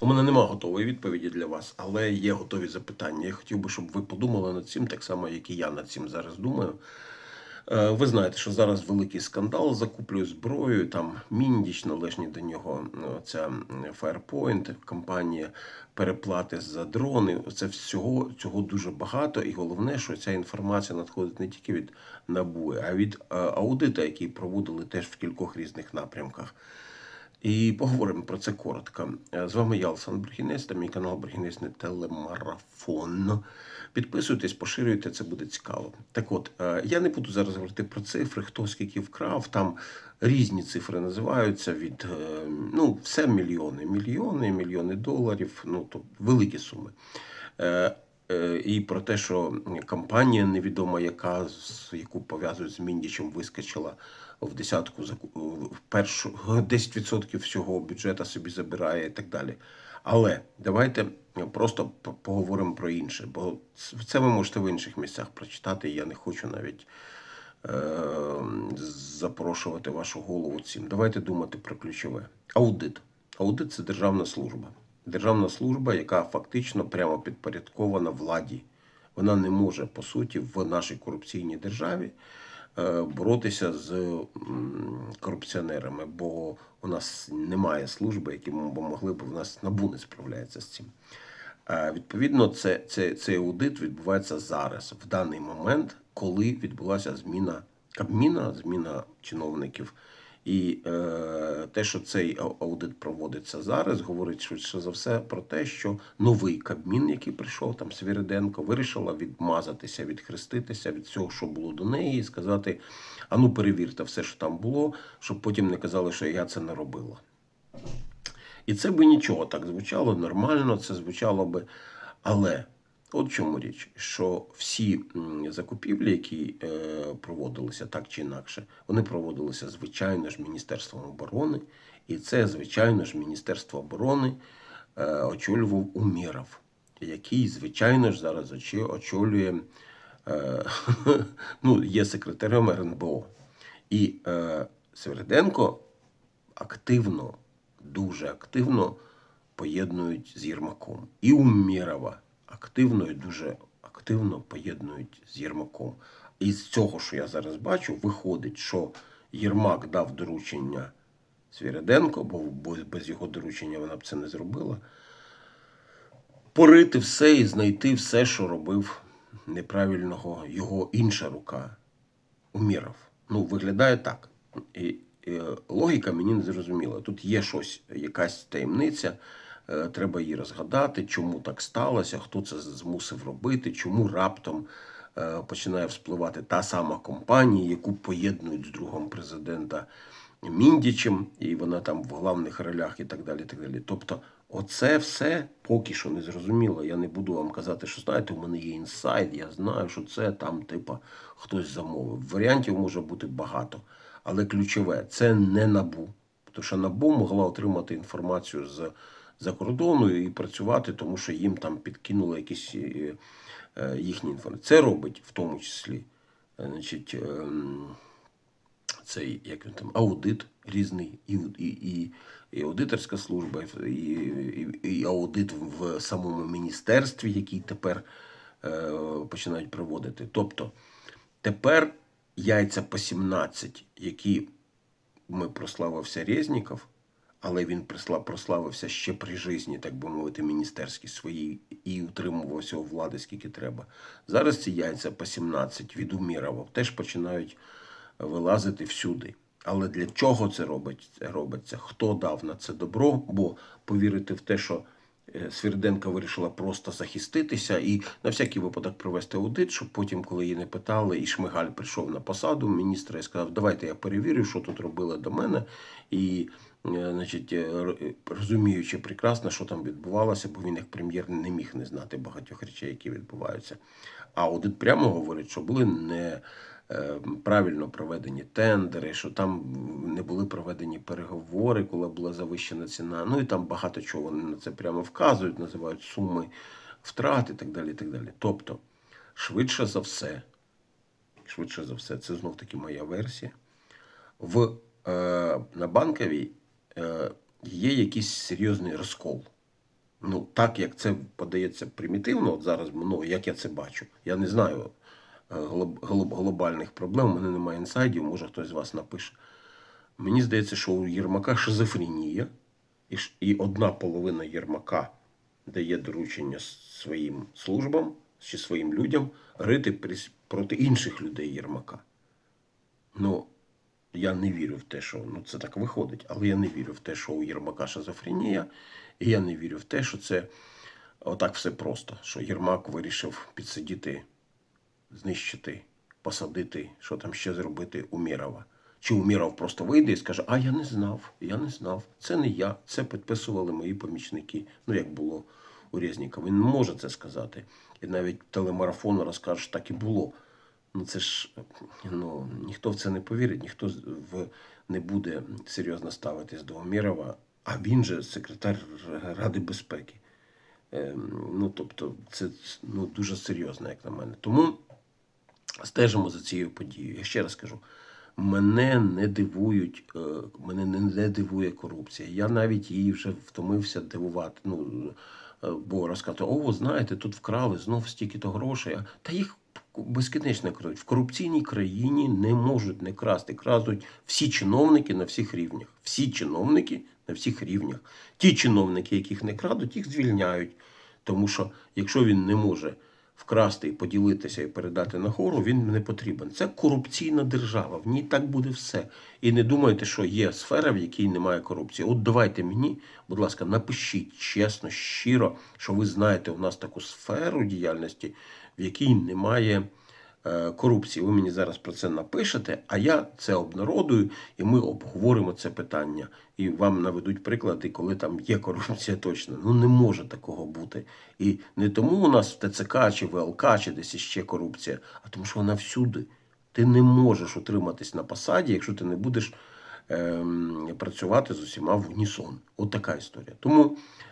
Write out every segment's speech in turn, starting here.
У мене немає готової відповіді для вас, але є готові запитання. Я хотів би, щоб ви подумали над цим, так само, як і я над цим зараз думаю. Е, Ви знаєте, що зараз великий скандал закуплює зброю. Там Міндіч, належні до нього ну, ця Firepoint, компанія переплати за дрони. Це всього цього дуже багато. І головне, що ця інформація надходить не тільки від НАБУ, а від е, аудита, який проводили теж в кількох різних напрямках. І поговоримо про це коротко. Е, З вами я, Олександр Брехінець, та мій канал Брехінець телемарафон. Підписуйтесь, поширюйте, це буде цікаво. Так от, е, я не буду зараз говорити про цифри, хто скільки вкрав. Там різні цифри називаються від е, ну, все мільйони, мільйони, мільйони доларів, ну то великі суми. Е, І про те, що компанія невідома, яка з яку пов'язують з Міндічем, вискочила в десятку в першу 10% всього бюджету собі забирає і так далі. Але давайте просто поговоримо про інше, бо це ви можете в інших місцях прочитати. Я не хочу навіть е, запрошувати вашу голову цим. Давайте думати про ключове. Аудит. Аудит це державна служба. Державна служба, яка фактично прямо підпорядкована владі. Вона не може, по суті, в нашій корупційній державі е, боротися з корупціонерами, бо у нас немає служби, які могли б, у нас НАБУ не справляється з цим. Е, Відповідно, це, це, цей аудит відбувається зараз, в даний момент, коли відбулася зміна Кабміна, зміна чиновників. І е, те, що цей аудит проводиться зараз, говорить швидше за все про те, що новий Кабмін, який прийшов там Свіриденко, вирішила відмазатися, відхреститися від всього, що було до неї, і сказати: а ну перевірте все, що там було, щоб потім не казали, що я це не робила. І це би нічого так звучало нормально, це звучало би. Але от в чому річ, що всі закупівлі, які е, проводилися так чи інакше, вони проводилися, звичайно ж, Міністерством оборони, і це, звичайно ж, Міністерство оборони е, очолював Умєров, який, звичайно ж, зараз очолює, е, ну, є секретарем РНБО. І Свериденко активно, дуже активно поєднують з Єрмаком. І Умєрова активно і дуже активно поєднують з Єрмаком. І з цього, що я зараз бачу, виходить, що Єрмак дав доручення Свіриденко, бо без його доручення вона б це не зробила. Порити все і знайти все, що робив неправильного його інша рука Уміров. Ну, виглядає так. І, і логіка мені не зрозуміла. Тут є щось, якась таємниця. Е, Треба її розгадати, чому так сталося, хто це змусив робити, чому раптом е, починає вспливати та сама компанія, яку поєднують з другом президента Міндічем, і вона там в головних ролях і так далі. Так далі. Тобто, оце все поки що не зрозуміло. Я не буду вам казати, що знаєте, у мене є інсайд, я знаю, що це там, типа, хтось замовив. Варіантів може бути багато. Але ключове це не набу. Тому що набу могла отримати інформацію з за кордону і працювати, тому що їм там підкинули якісь е, е, їхні інформації. Це робить в тому числі. е, Значить, цей як він там аудит різний, і, і, і, і аудиторська служба, і, і, і аудит в самому міністерстві, який тепер е, починають проводити. Тобто тепер яйця по 17, які ми прославився Резніков, але він прославився ще при житті, так би мовити, міністерській своїй і утримувався у влади скільки треба. Зараз ці яйця по 17 від Умірова теж починають вилазити всюди. Але для чого це робить, робиться? Хто дав на це добро? Бо повірити в те, що е, Свірденка вирішила просто захиститися і на всякий випадок провести аудит, щоб потім, коли її не питали, і Шмигаль прийшов на посаду міністра і сказав, давайте я перевірю, що тут робили до мене. І е, значить, е, е, розуміючи прекрасно, що там відбувалося, бо він як прем'єр не міг не знати багатьох речей, які відбуваються. А аудит прямо говорить, що були не е, правильно проведені тендери, що там не були проведені переговори, коли була завищена ціна. Ну і там багато чого вони на це прямо вказують, називають суми втрат і так далі. І так далі. Тобто, швидше за все, швидше за все, це знов таки моя версія. В, е, на банковій е, є якийсь серйозний розкол. Ну, так як це подається примітивно, от зараз мною, як я це бачу, я не знаю е, глоб- глоб- глобальних проблем, у мене немає інсайдів, може хтось з вас напише. Мені здається, що у Єрмака шизофренія, і одна половина Єрмака дає доручення своїм службам чи своїм людям рити проти інших людей Єрмака. Ну, я не вірю в те, що ну, це так виходить, але я не вірю в те, що у Єрмака шизофренія, і я не вірю в те, що це отак все просто. Що Єрмак вирішив підсидіти, знищити, посадити, що там ще зробити Умірова. Чи Уміров просто вийде і скаже, а я не знав, я не знав. Це не я, це підписували мої помічники. Ну, як було у Резнікова. Він може це сказати. І навіть телемарафон розкаже, що так і було. Ну це ж ну, ніхто в це не повірить, ніхто в, не буде серйозно ставитись до Умірова, а він же секретар Ради безпеки. Ем, ну, тобто, це ну, дуже серйозно, як на мене. Тому стежимо за цією подією. Я ще раз кажу, мене не дивують, е, мене не, дивує корупція. Я навіть її вже втомився дивувати. Ну, е, бо розказати, о, знаєте, тут вкрали знов стільки-то грошей. Та їх безкінечно крадуть. В корупційній країні не можуть не красти. Крадуть всі чиновники на всіх рівнях. Всі чиновники на всіх рівнях. Ті чиновники, яких не крадуть, їх звільняють. Тому що якщо він не може вкрасти і поділитися і передати на хору, він не потрібен. Це корупційна держава. В ній так буде все. І не думайте, що є сфера, в якій немає корупції. От давайте мені, будь ласка, напишіть чесно, щиро, що ви знаєте у нас таку сферу діяльності, в якій немає корупції. Ви мені зараз про це напишете, а я це обнародую, і ми обговоримо це питання. І вам наведуть приклади, коли там є корупція точно. Ну не може такого бути. І не тому у нас в ТЦК чи ВЛК, чи десь іще корупція, а тому, що вона всюди. Ти не можеш утриматись на посаді, якщо ти не будеш ем, працювати з усіма в унісон. От така історія. Тому е,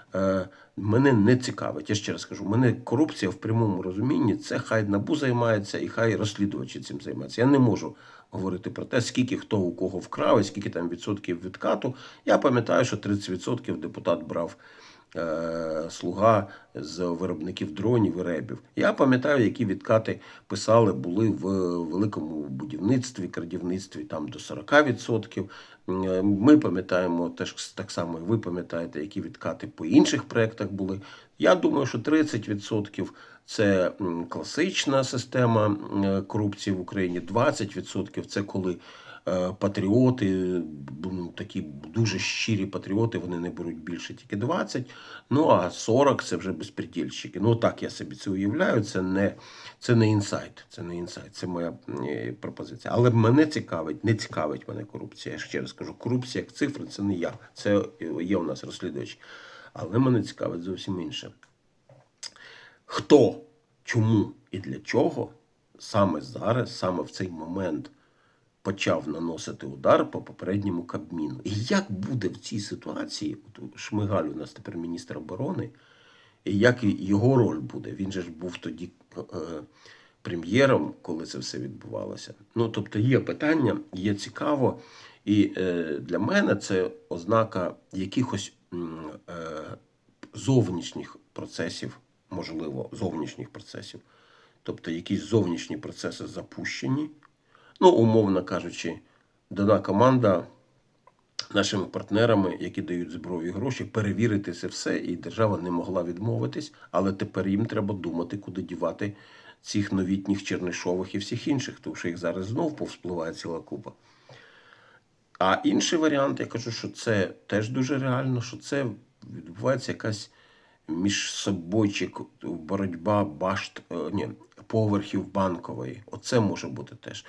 мене не цікавить. Я ще раз кажу, мене корупція в прямому розумінні це хай набу займається і хай розслідувачі цим займаються. Я не можу говорити про те, скільки хто у кого вкрав, і скільки там відсотків відкату. Я пам'ятаю, що 30% депутат брав. Е, Слуга з виробників дронів і ребів. Я пам'ятаю, які відкати писали були в великому будівництві, крадівництві там до 40%. Е, Ми пам'ятаємо теж так само, і ви пам'ятаєте, які відкати по інших проєктах були. Я думаю, що 30% це класична система е, корупції в Україні, 20% це коли патріоти, ну, такі дуже щирі патріоти, вони не беруть більше, тільки 20. Ну а 40 це вже безпредельщики. Ну так я собі це уявляю. Це не, це не інсайт. Це не інсайт, це моя е, пропозиція. Але мене цікавить, не цікавить мене корупція. Я ще раз кажу, корупція як цифри це не я. Це е, є у нас розслідувачі. Але мене цікавить зовсім інше. Хто, чому і для чого саме зараз, саме в цей момент почав наносити удар по попередньому Кабміну. І як буде в цій ситуації, от Шмигаль у нас тепер міністр оборони, і як його роль буде? Він же ж був тоді е, прем'єром, коли це все відбувалося. Ну, тобто є питання, є цікаво. І е, для мене це ознака якихось е, зовнішніх процесів, можливо, зовнішніх процесів. Тобто якісь зовнішні процеси запущені. Ну, умовно кажучи, дана команда нашими партнерами, які дають зброю і гроші, перевірити це все, і держава не могла відмовитись, але тепер їм треба думати, куди дівати цих новітніх Чернишових і всіх інших, тому що їх зараз знов повспливає ціла купа. А інший варіант, я кажу, що це теж дуже реально, що це відбувається якась між собойчик боротьба башт, е, ні, поверхів банкової. Оце може бути теж.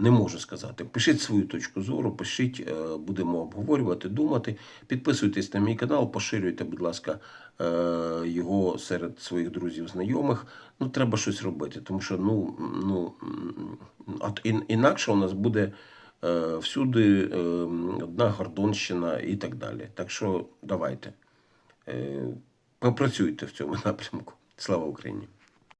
Не можу сказати. Пишіть свою точку зору, пишіть, е, будемо обговорювати, думати. Підписуйтесь на мій канал, поширюйте, будь ласка, е, його серед своїх друзів, знайомих. Ну, треба щось робити, тому що ну, ну, от інакше у нас буде е, всюди одна Гордонщина і так далі. Так що давайте. Попрацюйте в цьому напрямку. Слава Україні!